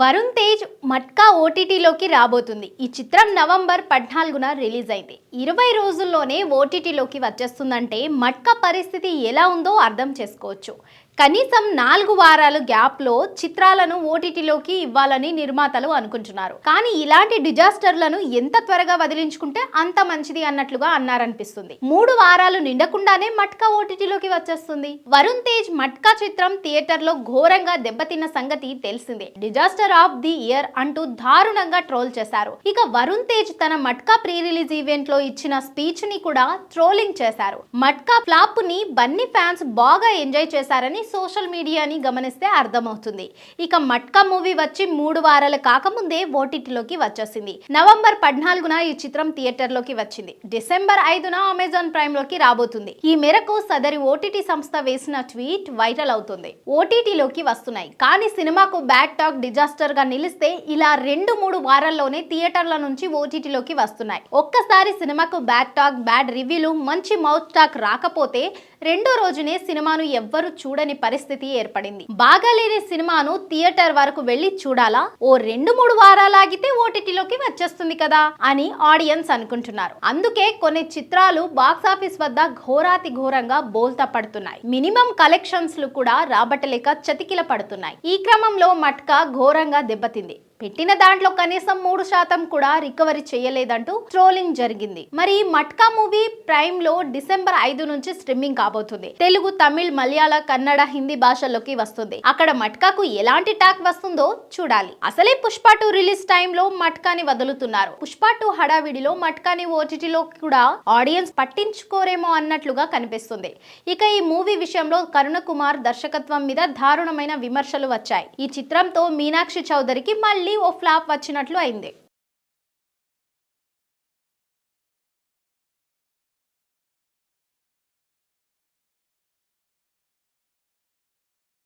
వరుణ్ తేజ్ మట్కా ఓటీటీలోకి రాబోతుంది. ఈ చిత్రం నవంబర్ పద్నాలుగున రిలీజ్ అయింది. ఇరవై రోజుల్లోనే ఓటీటీలోకి వచ్చేస్తుందంటే మట్కా పరిస్థితి ఎలా ఉందో అర్థం చేసుకోవచ్చు. కనీసం నాలుగు వారాల గ్యాప్లో చిత్రాలను ఓటీటీలోకి ఇవ్వాలని నిర్మాతలు అనుకుంటున్నారు. కానీ ఇలాంటి డిజాస్టర్లను ఎంత త్వరగా వదిలించుకుంటే అంత మంచిది అన్నట్లుగా అన్నారనిపిస్తుంది. మూడు వారాలు నిండకుండానే మట్కా ఓటీటీలోకి వచ్చేస్తుంది. వరుణ్ తేజ్ మట్కా చిత్రం థియేటర్లో ఘోరంగా దెబ్బతిన్న సంగతి తెలిసిందే. డిజాస్టర్ ఆఫ్ ది ఇయర్ అంటూ దారుణంగా ట్రోల్ చేశారు. ఇక వరుణ్ తేజ్ తన మట్కా ప్రీ రిలీజ్ ఈవెంట్లో ఇచ్చిన స్పీచ్ని కూడా ట్రోలింగ్ చేశారు. మట్కా ఫ్లాప్ని బన్నీ ఫ్యాన్స్ బాగా ఎంజాయ్ చేశారని సోషల్ మీడియాని గమనిస్తే అర్థమవుతుంది. ఇక మట్కా మూవీ వచ్చి మూడు వారాలు కాకముందే ఓటీటీలోకి వచ్చేసింది. నవంబర్ పద్నాలుగున ఈ చిత్రం థియేటర్లోకి వచ్చింది. డిసెంబర్ ఐదున అమెజాన్ ప్రైమ్లోకి రాబోతుంది. ఈ మేరకు సదరి ఓటీటీ సంస్థ వేసిన ట్వీట్ వైరల్ అవుతుంది. ఓటీటీలోకి వస్తున్నాయి. కానీ సినిమాకు బ్యాడ్ టాక్ డిజాస్టర్గా నిలిస్తే ఇలా రెండు మూడు వారాల్లోనే థియేటర్ల నుంచి ఓటీటీలోకి వస్తున్నాయి. ఒక్కసారి సినిమాకు బ్యాడ్ టాక్ బ్యాడ్ రివ్యూలు మంచి మౌత్ టాక్ రాకపోతే రెండో రోజునే సినిమాను ఎవ్వరు చూడని పరిస్థితి ఏర్పడింది. బాగాలేని సినిమాను థియేటర్ వరకు వెళ్ళి చూడాలా? ఓ రెండు మూడు వారాలు ఆగితే ఓటీటీలోకి వచ్చేస్తుంది కదా? అని ఆడియన్స్ అనుకుంటున్నారు. అందుకే కొన్ని చిత్రాలు బాక్సాఫీస్ వద్ద ఘోరాతి ఘోరంగా బోల్తా పడుతున్నాయి. మినిమం కలెక్షన్స్లు కూడా రాబట్టలేక చతికిల పడుతున్నాయి ఈ క్రమంలో మట్కా ఘోరంగా దెబ్బతింది. పెట్టిన దాంట్లో కనీసం మూడు శాతం కూడా రికవరీ చేయలేదంటూ ట్రోలింగ్ జరిగింది. మరి మట్కా మూవీ ప్రైమ్లో డిసెంబర్ ఐదు నుంచి స్ట్రీమింగ్ కాబోతుంది. తెలుగు తమిళ్ మలయాళ కన్నడ హిందీ భాషల్లోకి వస్తుంది. అక్కడ మట్కాకు ఎలాంటి టాక్ వస్తుందో చూడాలి. అసలే పుష్ప టూ రిలీజ్ టైంలో మట్కాని వదులుతున్నారు. పుష్ప టూ హడావిడిలో మట్కాని ఓటీటీలో కూడా ఆడియన్స్ పట్టించుకోరేమో అన్నట్లుగా కనిపిస్తుంది. ఇక ఈ మూవీ విషయంలో కరుణ కుమార్ దర్శకత్వం మీద దారుణమైన విమర్శలు వచ్చాయి. ఈ చిత్రంతో మీనాక్షి చౌదరికి మళ్ళీ మళ్ళీ ఓ ఫ్లాప్ వచ్చినట్లు అయింది.